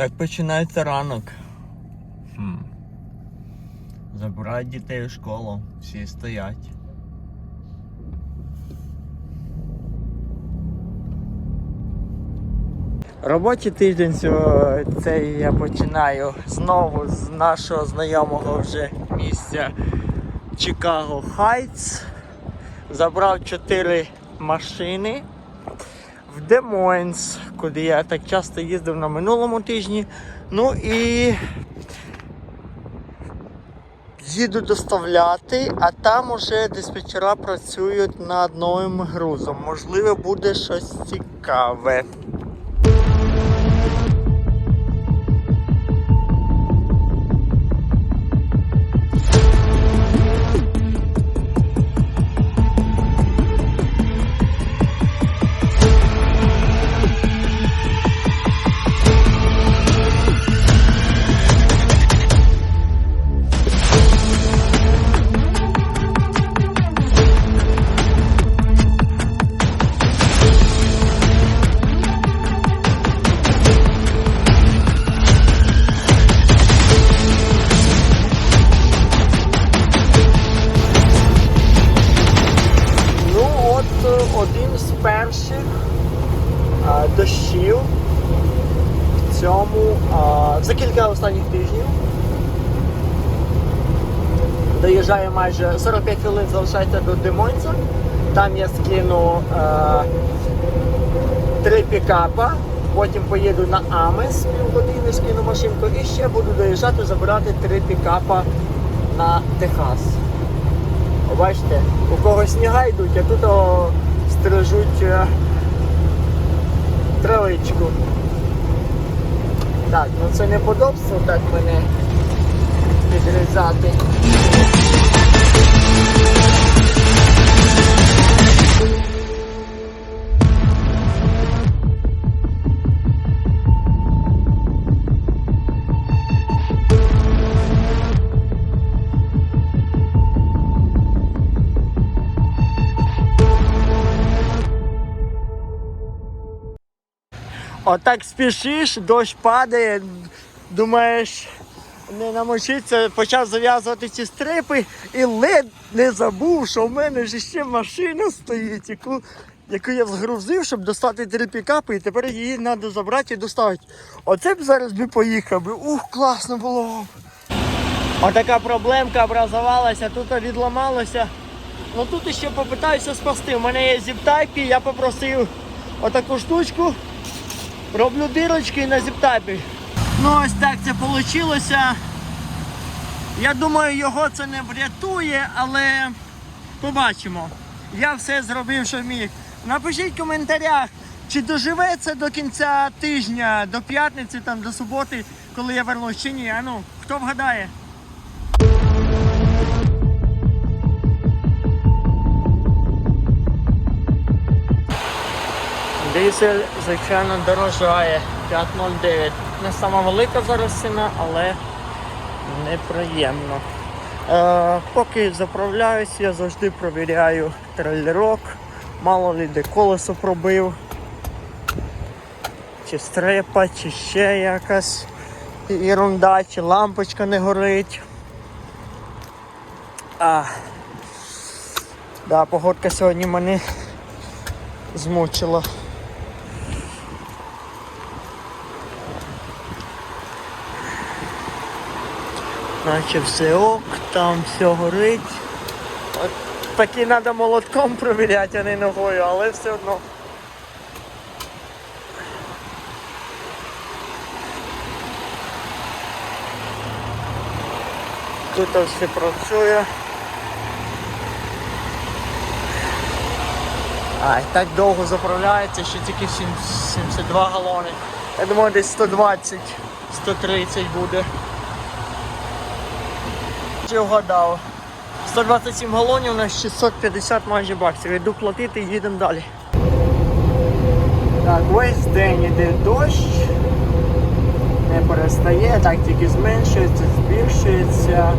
Так починається ранок. Хм. Забирають дітей у школу, всі стоять. Робочий тиждень цього- цей я починаю знову з нашого знайомого вже місця Чикаго Хайтс. Забрав 4 машини в Демойнс, куди я так часто їздив на минулому тижні. Ну і їду доставляти, а там уже диспетчера працюють над новим грузом. Можливо, буде щось цікаве. Тижнів. Доїжджаю майже 45 хвилин залишається до Димонця. Там я скину е, три пікапа, потім поїду на Амес півгодини, скину машинку і ще буду доїжджати, забирати три пікапа на Техас. Бачите, у когось сніга йдуть, а тут стрижуть е, травичку. Так, ну це неподобство так мене підрізати. Отак спішиш, дощ падає, думаєш, не намочиться, почав зав'язувати ці стрипи і ледь не забув, що в мене ж ще машина стоїть, яку, яку я згрузив, щоб достати три пікапи, і тепер її треба забрати і доставити. Оце б зараз би поїхав би. Ух, класно було. Отака проблемка образувалася, тут відламалося. Ну тут ще попитаюся спасти. У мене є зіптайпі, я попросив отаку штучку. Роблю дирочки на зіптапі. Ну ось так це вийшло. Я думаю, його це не врятує, але побачимо. Я все зробив, що міг. Напишіть в коментарях, чи доживе це до кінця тижня, до п'ятниці, там, до суботи, коли я вернусь, чи ні. А ну, хто вгадає? Дизель, звичайно, дорожає 5,09. Не сама велика зараз ціна, але неприємно. Е, поки заправляюсь, я завжди провіряю трейлерок, мало ли де колесо пробив, чи стрепа, чи ще якась ерунда, чи лампочка не горить. А, да, погодка сьогодні мене змучила. Наче все ок, там все горить. От таки треба молотком провіряти, а не ногою, але все одно. Тут все працює. А, і так довго заправляється, що тільки сім- 72 галони. Я думаю, десь 120, 130 буде. Чи вгадав? 127 галонів на 650 майже баксів. Йду платити і їдемо далі. Так, весь день іде дощ. Не перестає, так тільки зменшується, збільшується.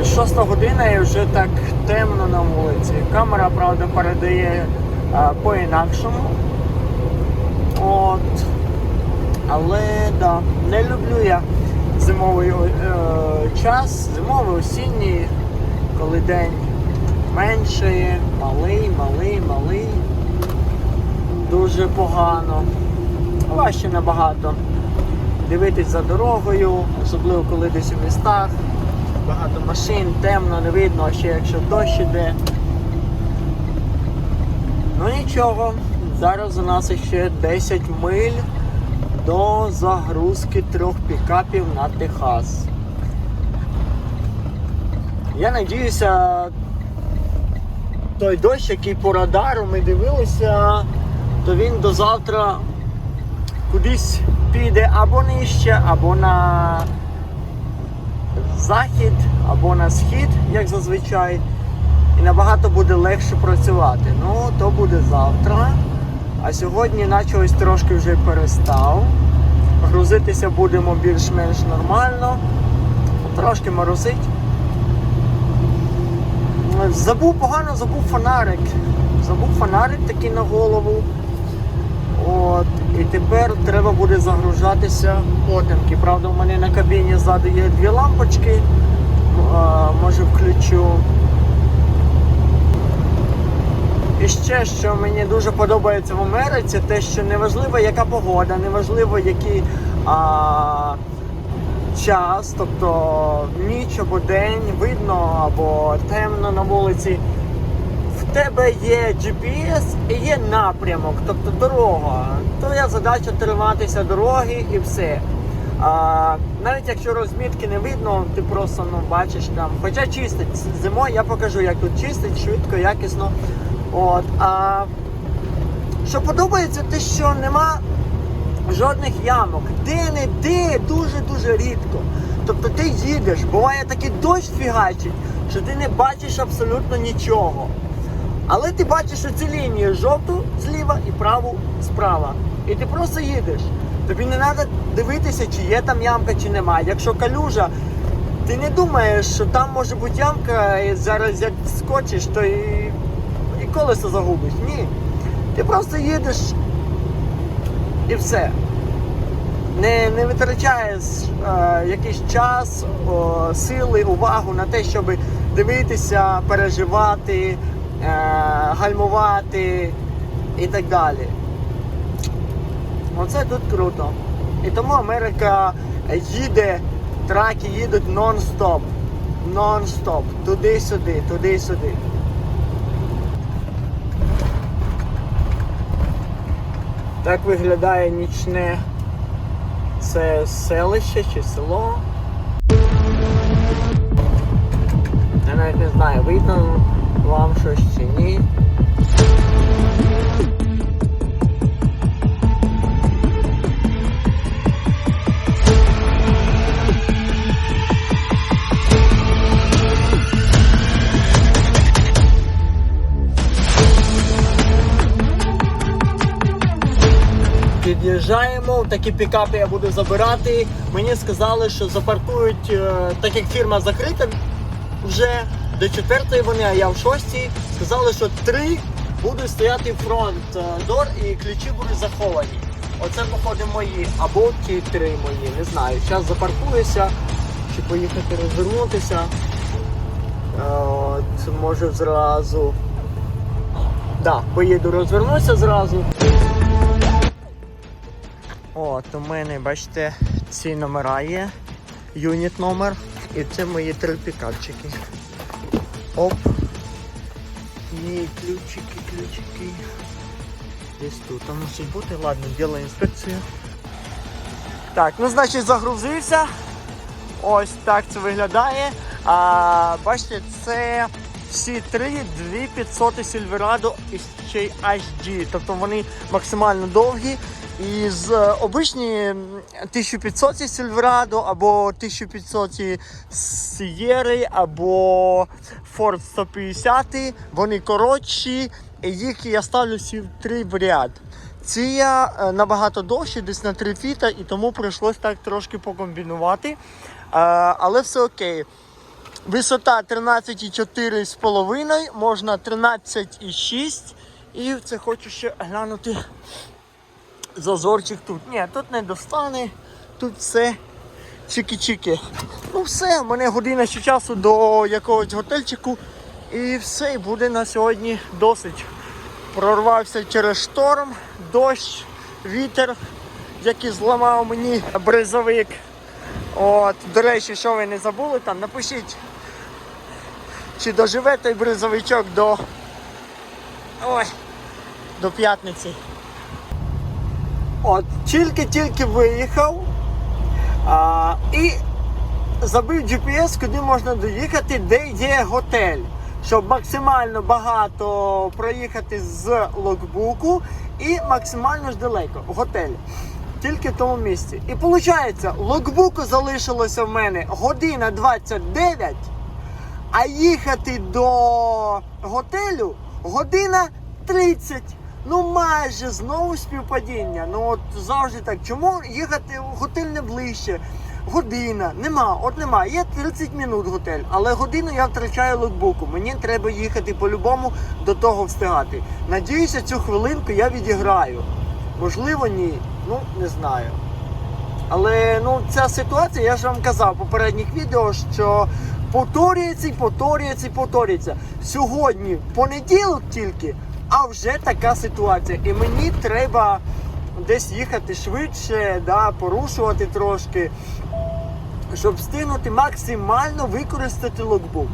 І 6 година і вже так темно на вулиці. Камера, правда, передає по-інакшому. От. Але да, не люблю я зимовий е, час, зимовий, осінній, коли день меншає, малий, малий, малий. Дуже погано. Важче набагато дивитись за дорогою, особливо коли десь у містах. Багато машин, темно, не видно, а ще якщо дощ іде. Ну нічого, зараз у нас ще 10 миль до загрузки трьох пікапів на Техас. Я надіюся, той дощ, який по радару ми дивилися, то він до завтра кудись піде або нижче, або на захід, або на схід, як зазвичай. І набагато буде легше працювати. Ну, то буде завтра. А сьогодні наче ось трошки вже перестав. Грузитися будемо більш-менш нормально. Трошки морозить. Забув погано, забув фонарик. Забув фонарик такий на голову. От, і тепер треба буде загружатися потемки. Правда, в мене на кабіні ззаду є дві лампочки. Може включу. І ще, що мені дуже подобається в Америці, те, що неважливо, яка погода, неважливо, який а, час, тобто ніч або день, видно або темно на вулиці. В тебе є GPS і є напрямок, тобто дорога. Твоя задача триматися дороги і все. А, навіть якщо розмітки не видно, ти просто ну, бачиш там. Хоча чистить зимою, я покажу, як тут чистить, швидко, якісно. От, а, що подобається, те, що нема жодних ямок. Де-не-де, дуже-дуже рідко. Тобто ти їдеш, буває такий дощ фігачить, що ти не бачиш абсолютно нічого. Але ти бачиш оці лінії жовту зліва і праву справа. І ти просто їдеш. Тобі не треба дивитися, чи є там ямка, чи немає. Якщо калюжа, ти не думаєш, що там може бути ямка, і зараз як скочиш, то і, колесо загубиш. Ні. Ти просто їдеш і все. Не, не витрачаєш е, якийсь час, о, сили, увагу на те, щоб дивитися, переживати, е, гальмувати і так далі. Оце тут круто. І тому Америка їде, траки їдуть нон-стоп. Нон-стоп. Туди-сюди, туди-сюди. Так виглядає нічне це селище чи село. Я навіть не знаю, видно вам щось чи ні. Під'їжджаємо, такі пікапи я буду забирати. Мені сказали, що запаркують, е, так як фірма закрита вже до четвертої вони, а я в шостій. Сказали, що три будуть стояти фронт е, дор і ключі будуть заховані. Оце, походу, мої, або ті три мої, не знаю. Зараз запаркуюся, чи поїхати розвернутися. Е, От, може зразу. Да, поїду розвернуся зразу. От, у мене, бачите, ці номера є. Юніт номер. І це мої три пікапчики. Оп. І ключики, ключики. Десь тут мусить бути. Ладно, діло інспекцію. Так, ну значить загрузився. Ось так це виглядає. А, бачите, це всі три 2500 Silverado і ще й HD. Тобто вони максимально довгі. І з е, обичні м, 1500 Silverado або 1500 Sierra або Ford 150, вони коротші, і їх я ставлю всі в три в ряд. Ці я е, набагато довші, десь на 3 фіта, і тому прийшлось так трошки покомбінувати. Е, Але все окей. Висота 13,4 з половиною, можна 13,6. І це хочу ще глянути зазорчик тут. Ні, тут не достане, тут все чики-чики. Ну все, в мене година ще часу до якогось готельчику. І все, і буде на сьогодні досить. Прорвався через шторм, дощ, вітер, який зламав мені бризовик. От, до речі, що ви не забули там, напишіть, чи доживе той бризовичок до. Ой, до п'ятниці. От, тільки-тільки виїхав а, і забив GPS, куди можна доїхати, де є готель. Щоб максимально багато проїхати з логбуку і максимально ж далеко. Готель. Тільки в тому місці. І виходить, логбуку залишилося в мене година 29, а їхати до готелю година 30. Ну майже знову співпадіння. Ну от завжди так. Чому їхати в готель не ближче? Година, нема, от нема. Є 30 минут готель, але годину я втрачаю локбуку. Мені треба їхати по-любому до того встигати. Надіюся, цю хвилинку я відіграю. Можливо, ні. Ну, не знаю. Але ну ця ситуація, я ж вам казав в попередніх відео, що повторюється повторюється повторюється. Сьогодні понеділок тільки, а вже така ситуація. І мені треба десь їхати швидше, да, порушувати трошки, щоб встигнути максимально використати локбук.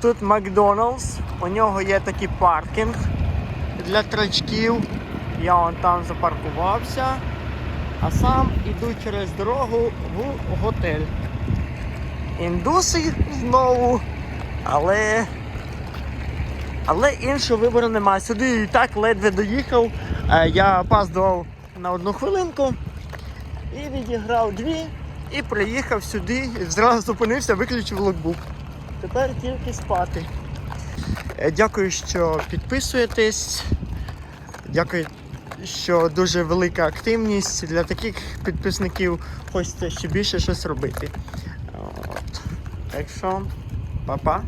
Тут Макдоналдс, у нього є такий паркінг для трачків. Я вон там запаркувався, а сам іду через дорогу в готель. Індуси знову, але. Але іншого вибору немає. Сюди і так ледве доїхав. Е, Я опаздував на одну хвилинку і відіграв дві, і приїхав сюди, і зразу зупинився, виключив локбук. Тепер тільки спати. Е, Дякую, що підписуєтесь. Дякую, що дуже велика активність для таких підписників. Хочеться ще більше щось робити. От. Так що, па-па.